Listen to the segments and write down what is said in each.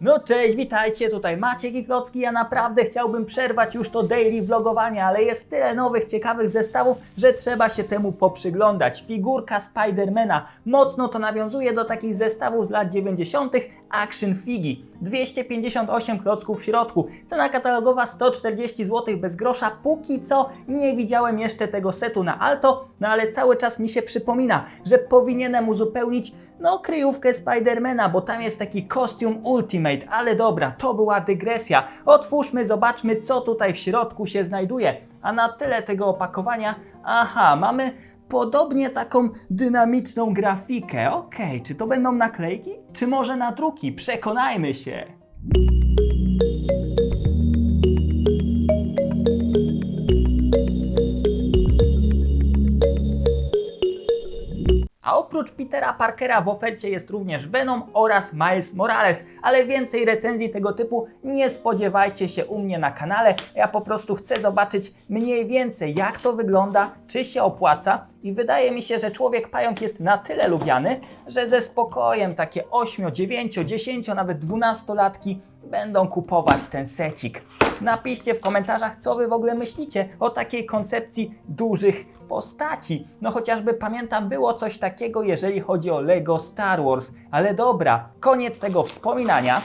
No cześć, witajcie, tutaj Maciek i Klocki. Ja naprawdę chciałbym przerwać już to daily vlogowanie, ale jest tyle nowych, ciekawych zestawów, że trzeba się temu poprzyglądać. Figurka Spidermana mocno to nawiązuje do takich zestawów z lat 90. Action Figi. 258 klocków w środku, cena katalogowa 140 zł bez grosza. Póki co nie widziałem jeszcze tego setu na Alto, no ale cały czas mi się przypomina, że powinienem uzupełnić no kryjówkę Spidermana, bo tam jest taki kostium Ultimate, ale dobra, to była dygresja. Otwórzmy, zobaczmy co tutaj w środku się znajduje. A na tyle tego opakowania, aha, mamy podobnie taką dynamiczną grafikę. Okej, czy to będą naklejki? Czy może nadruki? Przekonajmy się. A oprócz Petera Parkera w ofercie jest również Venom oraz Miles Morales, ale więcej recenzji tego typu nie spodziewajcie się u mnie na kanale. Ja po prostu chcę zobaczyć mniej więcej jak to wygląda, czy się opłaca i wydaje mi się, że Człowiek Pająk jest na tyle lubiany, że ze spokojem takie 8, 9, 10, nawet 12 latki będą kupować ten secik. Napiszcie w komentarzach, co wy w ogóle myślicie o takiej koncepcji dużych postaci. No chociażby pamiętam, było coś takiego, jeżeli chodzi o Lego Star Wars. Ale dobra, koniec tego wspominania.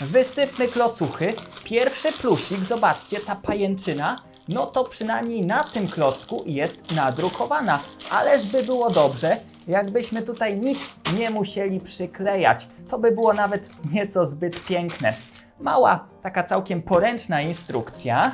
Wysypmy klocuchy. Pierwszy plusik, zobaczcie, ta pajęczyna. No to przynajmniej na tym klocku jest nadrukowana. Ależ by było dobrze, jakbyśmy tutaj nic nie musieli przyklejać. To by było nawet nieco zbyt piękne. Mała, taka całkiem poręczna instrukcja.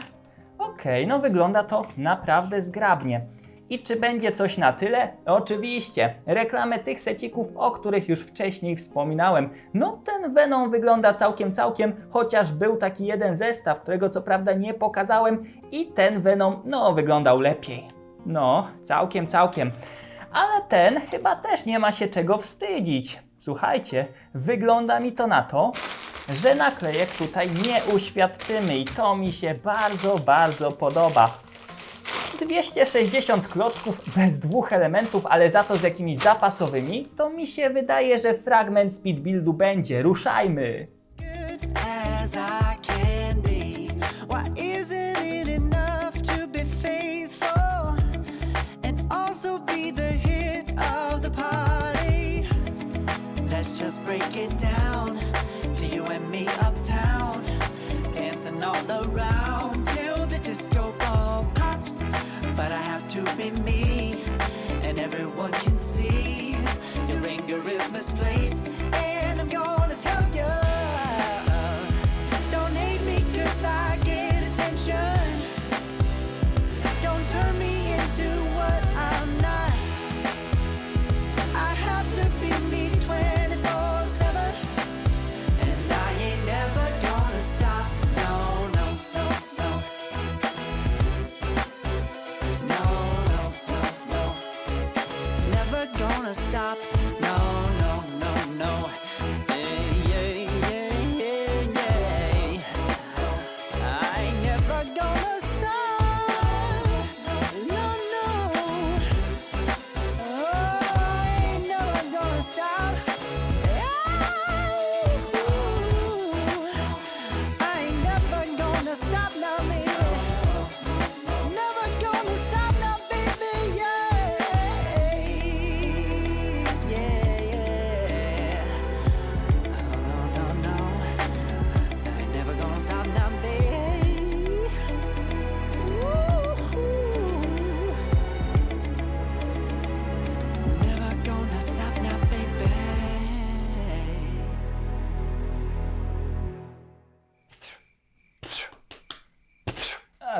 Okej, no wygląda to naprawdę zgrabnie. I czy będzie coś na tyle? Oczywiście. Reklamy tych secików, o których już wcześniej wspominałem. No ten Venom wygląda całkiem całkiem, chociaż był taki jeden zestaw, którego co prawda nie pokazałem i ten Venom, no wyglądał lepiej. No, całkiem całkiem. Ale ten chyba też nie ma się czego wstydzić. Słuchajcie, wygląda mi to na to, że naklejek tutaj nie uświadczymy i to mi się bardzo, bardzo podoba. 260 klocków bez dwóch elementów, ale za to z jakimiś zapasowymi, to mi się wydaje, że fragment speed buildu będzie. Ruszajmy! break it down you and me uptown, dancing all around till the disco ball pops. But I have to be me, and everyone can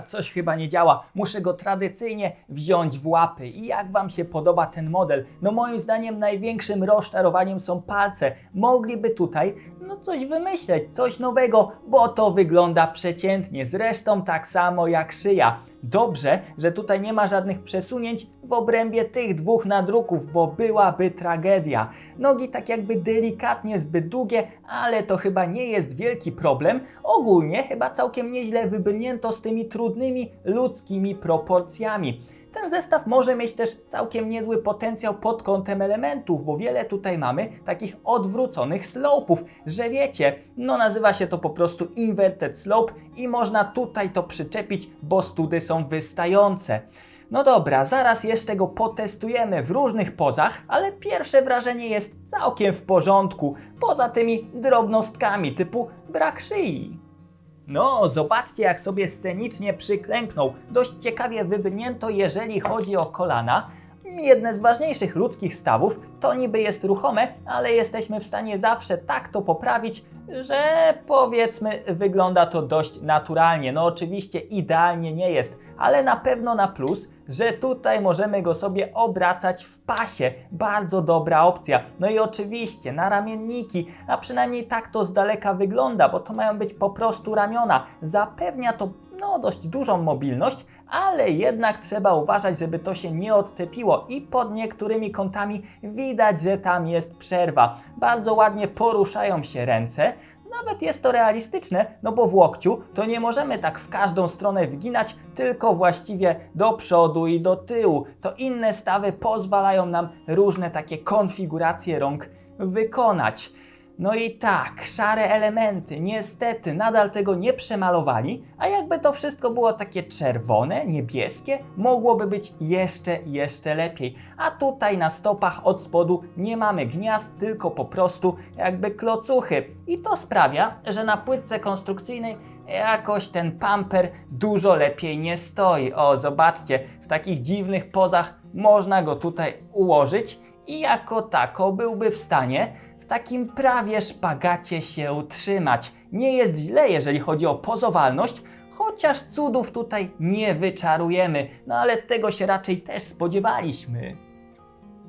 Coś chyba nie działa. Muszę go tradycyjnie wziąć w łapy. I jak Wam się podoba ten model? No moim zdaniem największym rozczarowaniem są palce. Mogliby tutaj no coś wymyśleć, coś nowego, bo to wygląda przeciętnie. Zresztą tak samo jak szyja. Dobrze, że tutaj nie ma żadnych przesunięć w obrębie tych dwóch nadruków, bo byłaby tragedia. Nogi tak jakby delikatnie zbyt długie, ale to chyba nie jest wielki problem. Ogólnie chyba całkiem nieźle wybrnięto z tymi trudnymi ludzkimi proporcjami. Ten zestaw może mieć też całkiem niezły potencjał pod kątem elementów, bo wiele tutaj mamy takich odwróconych slopów, że wiecie, no nazywa się to po prostu inverted slope i można tutaj to przyczepić, bo study są wystające. No dobra, zaraz jeszcze go potestujemy w różnych pozach, ale pierwsze wrażenie jest całkiem w porządku, poza tymi drobnostkami typu brak szyi. No, zobaczcie jak sobie scenicznie przyklęknął. Dość ciekawie wybrnięto, jeżeli chodzi o kolana. Jedne z ważniejszych ludzkich stawów to niby jest ruchome, ale jesteśmy w stanie zawsze tak to poprawić, że powiedzmy wygląda to dość naturalnie. No oczywiście idealnie nie jest, ale na pewno na plus, że tutaj możemy go sobie obracać w pasie. Bardzo dobra opcja. No i oczywiście na ramienniki, a przynajmniej tak to z daleka wygląda, bo to mają być po prostu ramiona. Zapewnia to no dość dużą mobilność, ale jednak trzeba uważać, żeby to się nie odczepiło i pod niektórymi kątami widać, że tam jest przerwa. Bardzo ładnie poruszają się ręce. Nawet jest to realistyczne, no bo w łokciu to nie możemy tak w każdą stronę wginać, tylko właściwie do przodu i do tyłu. To inne stawy pozwalają nam różne takie konfiguracje rąk wykonać. No i tak, szare elementy, niestety nadal tego nie przemalowali, a jakby to wszystko było takie czerwone, niebieskie, mogłoby być jeszcze, jeszcze lepiej. A tutaj na stopach od spodu nie mamy gniazd, tylko po prostu jakby klocuchy. I to sprawia, że na płytce konstrukcyjnej jakoś ten pamper dużo lepiej nie stoi. O, zobaczcie, w takich dziwnych pozach można go tutaj ułożyć i jako tako byłby w stanie takim prawie szpagacie się utrzymać. Nie jest źle, jeżeli chodzi o pozowalność, chociaż cudów tutaj nie wyczarujemy, no ale tego się raczej też spodziewaliśmy.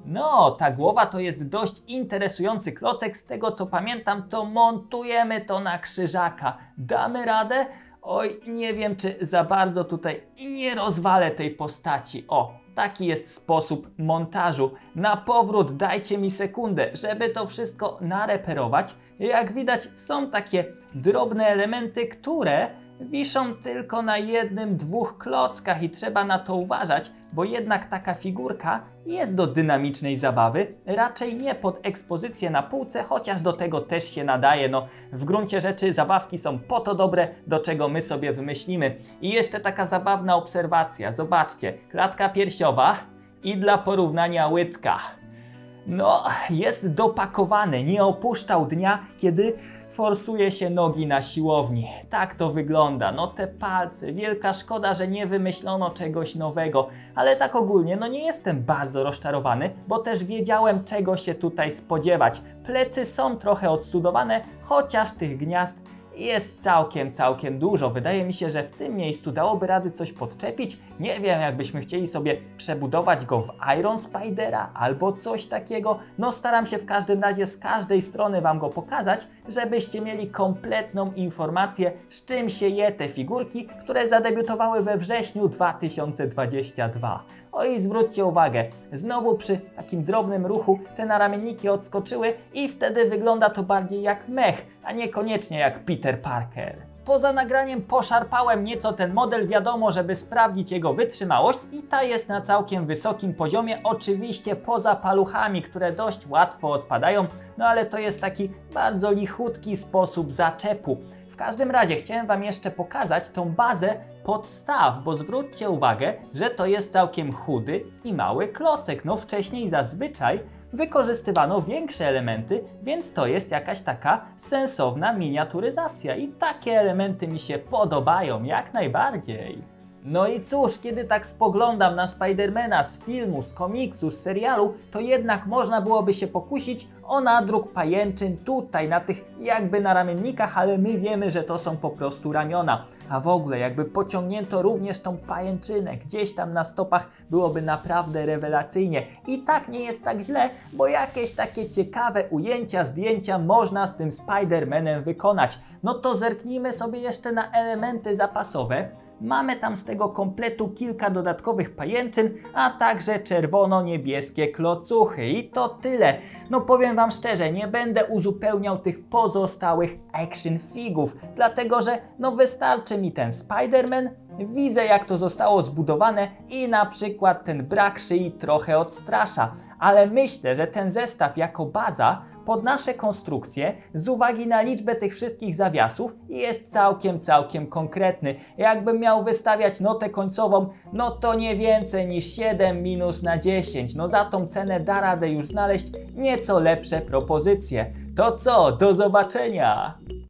No, ta głowa to jest dość interesujący klocek. Z tego co pamiętam, to montujemy to na krzyżaka. Damy radę? Oj, nie wiem, czy za bardzo tutaj nie rozwalę tej postaci. O, taki jest sposób montażu. Na powrót dajcie mi sekundę, żeby to wszystko nareperować. Jak widać, są takie drobne elementy, które wiszą tylko na jednym, dwóch klockach i trzeba na to uważać, bo jednak taka figurka jest do dynamicznej zabawy, raczej nie pod ekspozycję na półce, chociaż do tego też się nadaje. No, w gruncie rzeczy zabawki są po to dobre, do czego my sobie wymyślimy. I jeszcze taka zabawna obserwacja. Zobaczcie, klatka piersiowa i dla porównania łydka. No, jest dopakowany, nie opuszczał dnia, kiedy forsuje się nogi na siłowni. Tak to wygląda. No te palce, wielka szkoda, że nie wymyślono czegoś nowego, ale tak ogólnie, no nie jestem bardzo rozczarowany, bo też wiedziałem czego się tutaj spodziewać. Plecy są trochę odstudowane, chociaż tych gniazd jest całkiem, całkiem dużo. Wydaje mi się, że w tym miejscu dałoby rady coś podczepić. Nie wiem, jakbyśmy chcieli sobie przebudować go w Iron Spidera albo coś takiego. No staram się w każdym razie z każdej strony Wam go pokazać, żebyście mieli kompletną informację, z czym się je te figurki, które zadebiutowały we wrześniu 2022. O i zwróćcie uwagę, znowu przy takim drobnym ruchu te naramienniki odskoczyły i wtedy wygląda to bardziej jak mech, a niekoniecznie jak Peter Parker. Poza nagraniem poszarpałem nieco ten model, wiadomo, żeby sprawdzić jego wytrzymałość i ta jest na całkiem wysokim poziomie, oczywiście poza paluchami, które dość łatwo odpadają, no ale to jest taki bardzo lichutki sposób zaczepu. W każdym razie chciałem Wam jeszcze pokazać tą bazę podstaw, bo zwróćcie uwagę, że to jest całkiem chudy i mały klocek. No wcześniej zazwyczaj wykorzystywano większe elementy, więc to jest jakaś taka sensowna miniaturyzacja i takie elementy mi się podobają jak najbardziej. No i cóż, kiedy tak spoglądam na Spidermana z filmu, z komiksu, z serialu, to jednak można byłoby się pokusić o nadruk pajęczyn tutaj, na tych jakby na ramiennikach, ale my wiemy, że to są po prostu ramiona. A w ogóle, jakby pociągnięto również tą pajęczynę gdzieś tam na stopach, byłoby naprawdę rewelacyjnie. I tak nie jest tak źle, bo jakieś takie ciekawe ujęcia, zdjęcia można z tym Spider-Manem wykonać. No to zerknijmy sobie jeszcze na elementy zapasowe. Mamy tam z tego kompletu kilka dodatkowych pajęczyn, a także czerwono-niebieskie klocuchy. I to tyle. No powiem Wam szczerze, nie będę uzupełniał tych pozostałych action figów, dlatego że no wystarczy mi ten Spider-Man widzę jak to zostało zbudowane i na przykład ten brak szyi trochę odstrasza, ale myślę, że ten zestaw jako baza pod nasze konstrukcje z uwagi na liczbę tych wszystkich zawiasów jest całkiem, całkiem konkretny. Jakbym miał wystawiać notę końcową, no to nie więcej niż 7 minus na 10. No za tą cenę da radę już znaleźć nieco lepsze propozycje. To co, do zobaczenia!